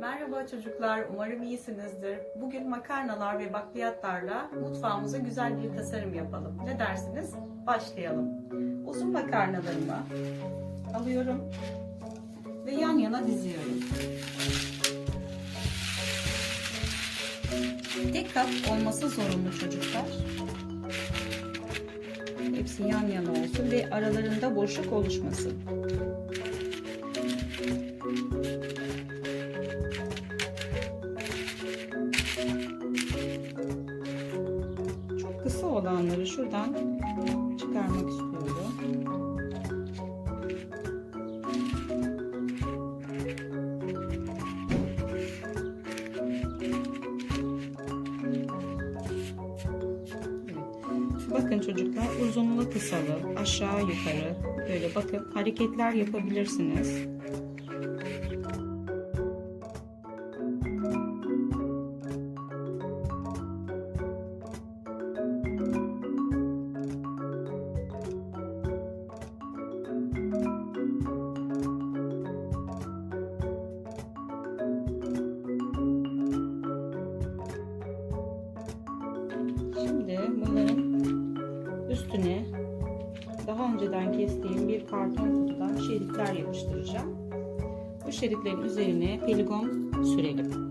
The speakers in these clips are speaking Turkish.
Merhaba çocuklar, umarım iyisinizdir. Bugün makarnalar ve bakliyatlarla mutfağımıza güzel bir tasarım yapalım. Ne dersiniz? Başlayalım. Uzun makarnalarımı alıyorum ve yan yana diziyorum. Tek kat olması zorunlu çocuklar. Hepsi yan yana olsun ve aralarında boşluk oluşmasın. Olanları şuradan çıkarmak istiyorum. Bakın çocuklar uzunlu kısalı aşağı yukarı böyle bakın hareketler yapabilirsiniz. Karton kutudan şeritler yapıştıracağım. Bu şeritlerin üzerine peligon sürelim.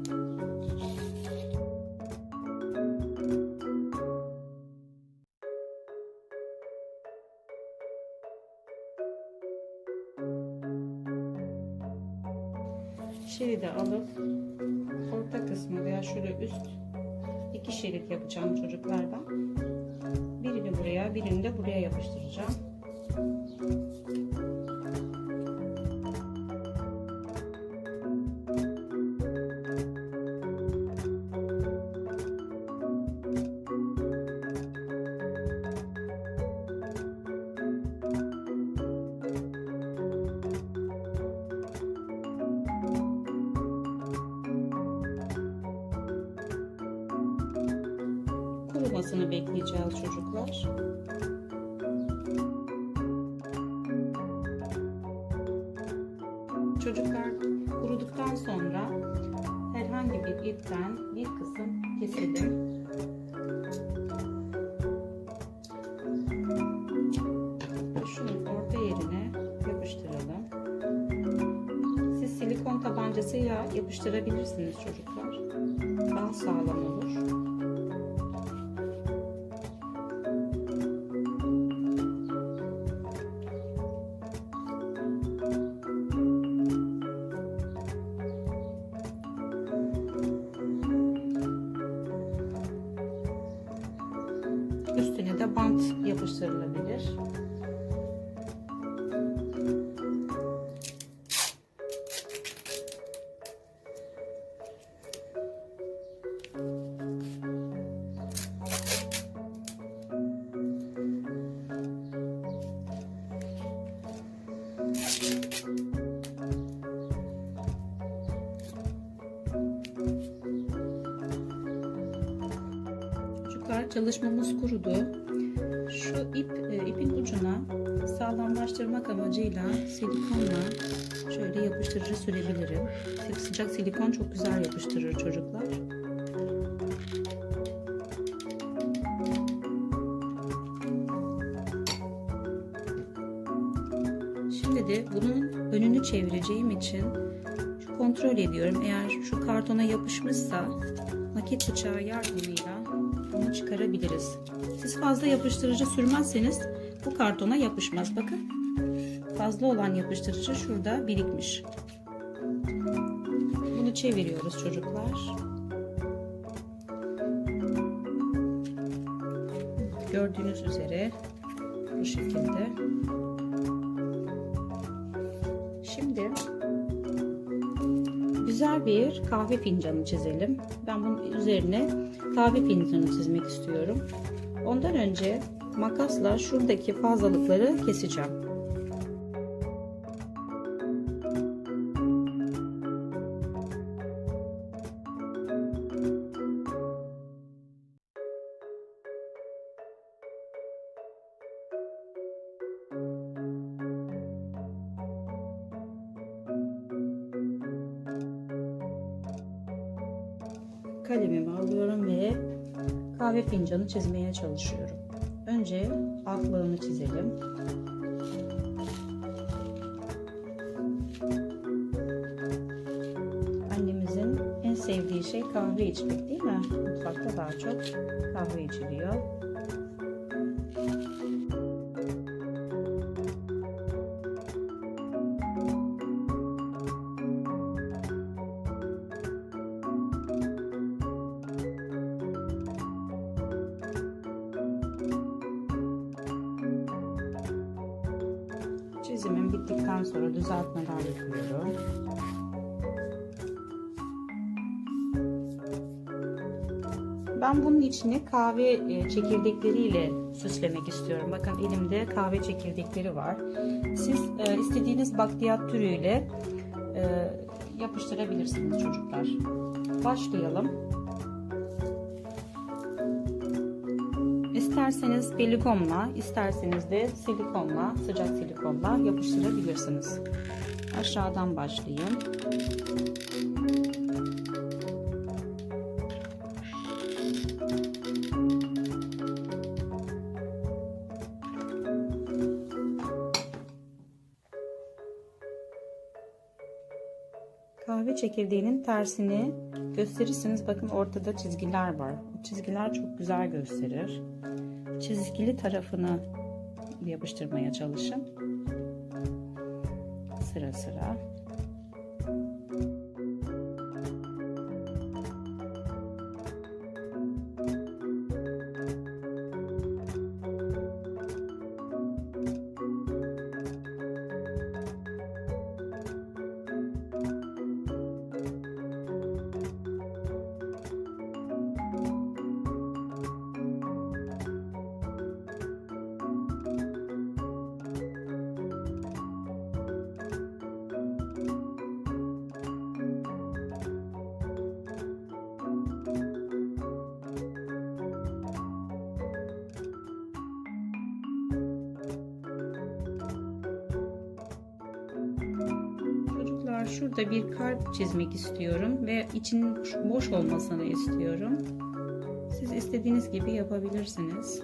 Şeridi alıp orta kısmı veya şöyle üst iki şerit yapacağım çocuklardan. Birini buraya, birini de buraya yapıştıracağım. Kurumasını bekleyeceğiz çocuklar. Çocuklar kuruduktan sonra herhangi bir ipten bir kısım keselim. Şunun orta yerine yapıştıralım. Siz silikon tabancasıyla yapıştırabilirsiniz çocuklar. Daha sağlam olur. Çalışmamız kurudu. Şu ip e, ipin ucuna sağlamlaştırmak amacıyla silikonla şöyle yapıştırıcı sürebilirim. Sıcak silikon çok güzel yapıştırır çocuklar. Şimdi de bunun önünü çevireceğim için kontrol ediyorum. Eğer şu kartona yapışmışsa maket bıçağı yardımıyla çıkarabiliriz. Siz fazla yapıştırıcı sürmezseniz bu kartona yapışmaz. Bakın fazla olan yapıştırıcı şurada birikmiş. Bunu çeviriyoruz çocuklar. Gördüğünüz üzere bu şekilde. Şimdi güzel bir kahve fincanı çizelim. Ben bunun üzerine kahve fincanı çizmek istiyorum. Ondan önce makasla şuradaki fazlalıkları keseceğim. Kalemimi alıyorum ve kahve fincanı çizmeye çalışıyorum. Önce altlığını çizelim. Annemizin en sevdiği şey kahve içmek değil mi? Mutfakta daha çok kahve içiliyor. Bittikten sonra düzeltmeler yapıyorum. Ben bunun içine kahve e, çekirdekleriyle süslemek istiyorum. Bakın elimde kahve çekirdekleri var. Siz e, istediğiniz bakliyat türüyle e, yapıştırabilirsiniz çocuklar. Başlayalım. İsterseniz belikomla, isterseniz de silikonla, sıcak silikonla yapıştırabilirsiniz. Aşağıdan başlayayım. Kahve çekirdeğinin tersini gösterirseniz bakın ortada çizgiler var. O çizgiler çok güzel gösterir. Çizgili tarafını yapıştırmaya çalışın. Sıra sıra. Şurada bir kalp çizmek istiyorum ve için boş olmasını istiyorum. Siz istediğiniz gibi yapabilirsiniz.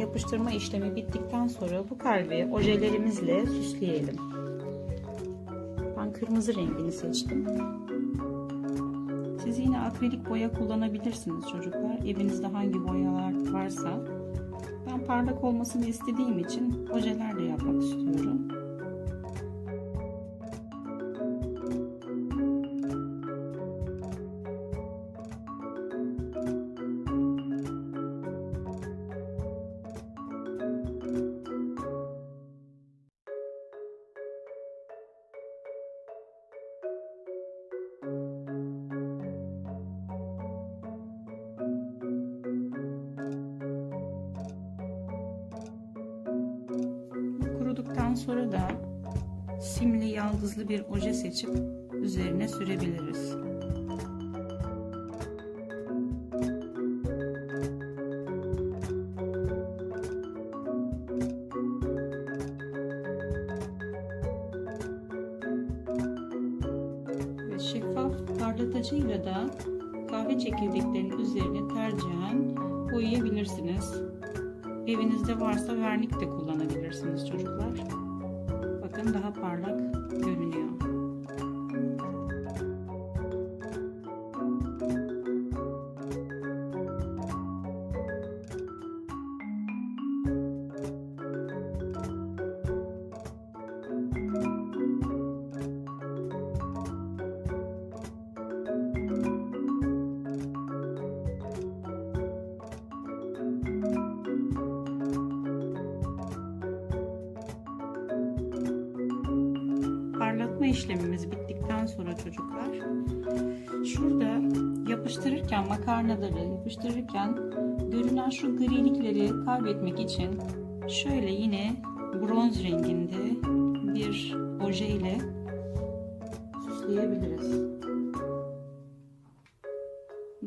Yapıştırma işlemi bittikten sonra bu kalbi ojelerimizle süsleyelim. Ben kırmızı rengini seçtim. Siz yine akrilik boya kullanabilirsiniz çocuklar. Evinizde hangi boyalar varsa. Ben parlak olmasını istediğim için ojelerle yapmak istiyorum. sonra da simli yaldızlı bir oje seçip üzerine sürebiliriz. Ve şeffaf parlatacıyla da kahve çekirdeklerinin üzerine tercihen boyayabilirsiniz. Evinizde varsa vernik de kullanabilirsiniz çocuklar. Bakın daha parlak görünüyor. İşlemimiz bittikten sonra çocuklar şurada yapıştırırken makarnaları yapıştırırken görünen şu grilikleri kaybetmek için şöyle yine bronz renginde bir oje ile süsleyebiliriz.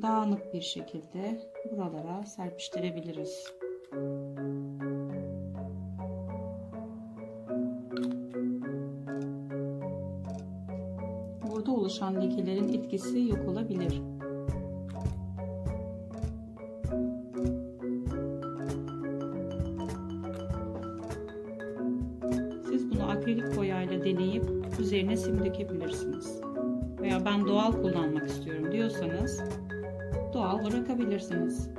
Dağınık bir şekilde buralara serpiştirebiliriz. Oluşan lekelerin etkisi yok olabilir. Siz bunu akrilik boyayla deneyip üzerine sim dökebilirsiniz. Veya ben doğal kullanmak istiyorum diyorsanız doğal bırakabilirsiniz.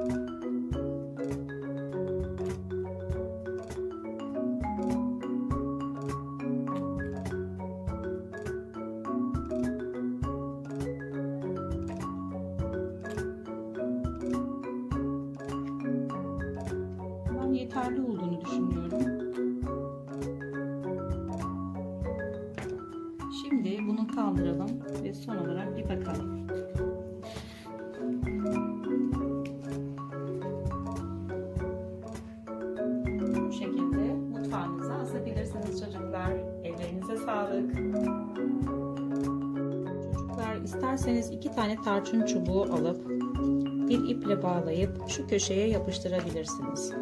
İsterseniz iki tane tarçın çubuğu alıp bir iple bağlayıp şu köşeye yapıştırabilirsiniz.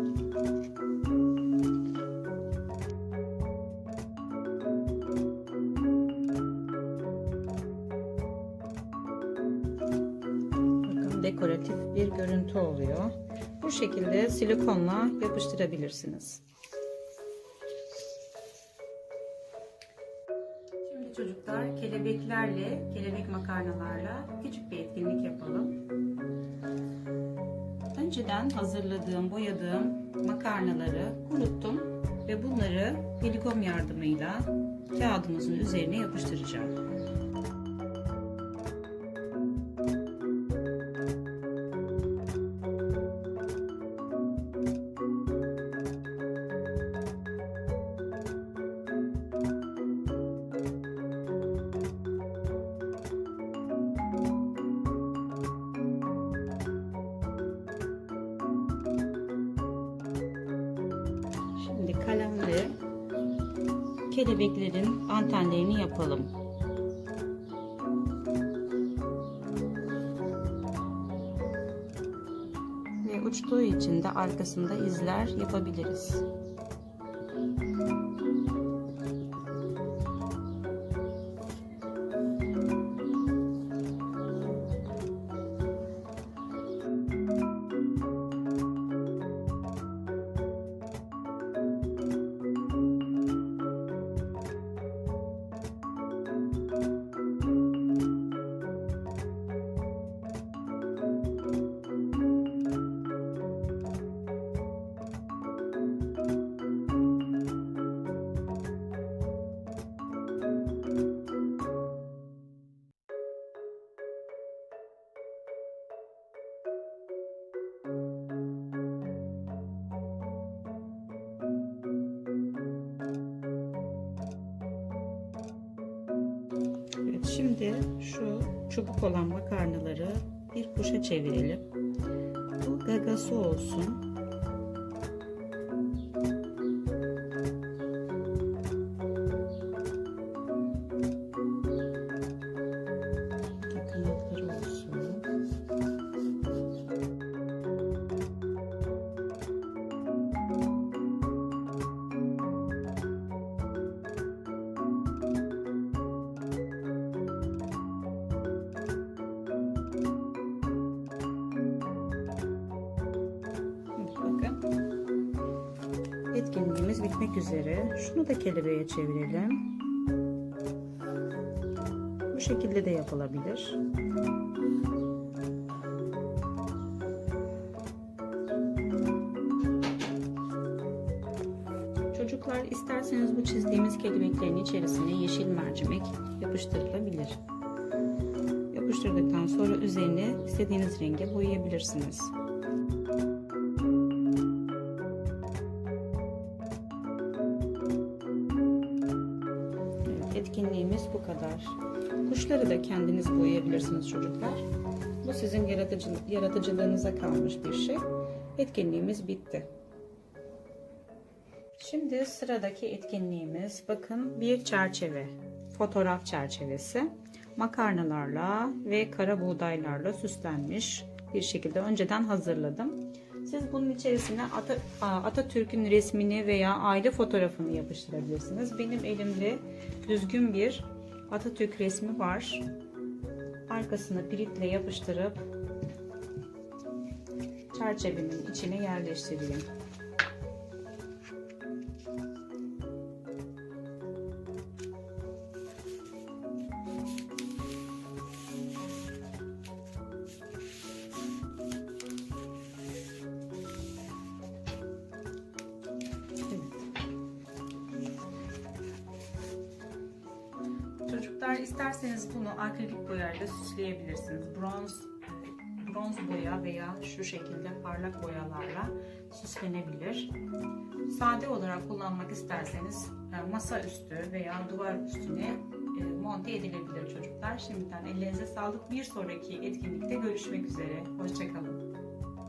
Bakın dekoratif bir görüntü oluyor. Bu şekilde silikonla yapıştırabilirsiniz. Kelebeklerle, kelebek makarnalarla küçük bir etkinlik yapalım. Önceden hazırladığım, boyadığım makarnaları kuruttum ve bunları helikom yardımıyla kağıdımızın üzerine yapıştıracağım. Kelebeklerin antenlerini yapalım. Ve uçtuğu için de arkasında izler yapabiliriz. Şimdi şu çubuk olan makarnaları bir kuşa çevirelim. Bu gagası olsun. Üzere. Şunu da kelebeğe çevirelim. Bu şekilde de yapılabilir. Çocuklar isterseniz bu çizdiğimiz kelebeklerin içerisine yeşil mercimek yapıştırılabilir. Yapıştırdıktan sonra üzerine istediğiniz renge boyayabilirsiniz. Boyayabilirsiniz çocuklar. Bu sizin yaratıcı, yaratıcılığınıza kalmış bir şey. Etkinliğimiz bitti. Şimdi sıradaki etkinliğimiz bakın bir çerçeve. Fotoğraf çerçevesi. Makarnalarla ve kara buğdaylarla süslenmiş bir şekilde önceden hazırladım. Siz bunun içerisine Ata, Atatürk'ün resmini veya aile fotoğrafını yapıştırabilirsiniz. Benim elimde düzgün bir Atatürk resmi var. Arkasını piritle yapıştırıp çerçevenin içine yerleştireyim. İsterseniz bunu akrilik boyayla süsleyebilirsiniz. Bronz bronz boya veya şu şekilde parlak boyalarla süslenebilir. Sade olarak kullanmak isterseniz e, masa üstü veya duvar üstüne e, monte edilebilir çocuklar. Şimdiden ellerinize sağlık. Bir sonraki etkinlikte görüşmek üzere. Hoşçakalın.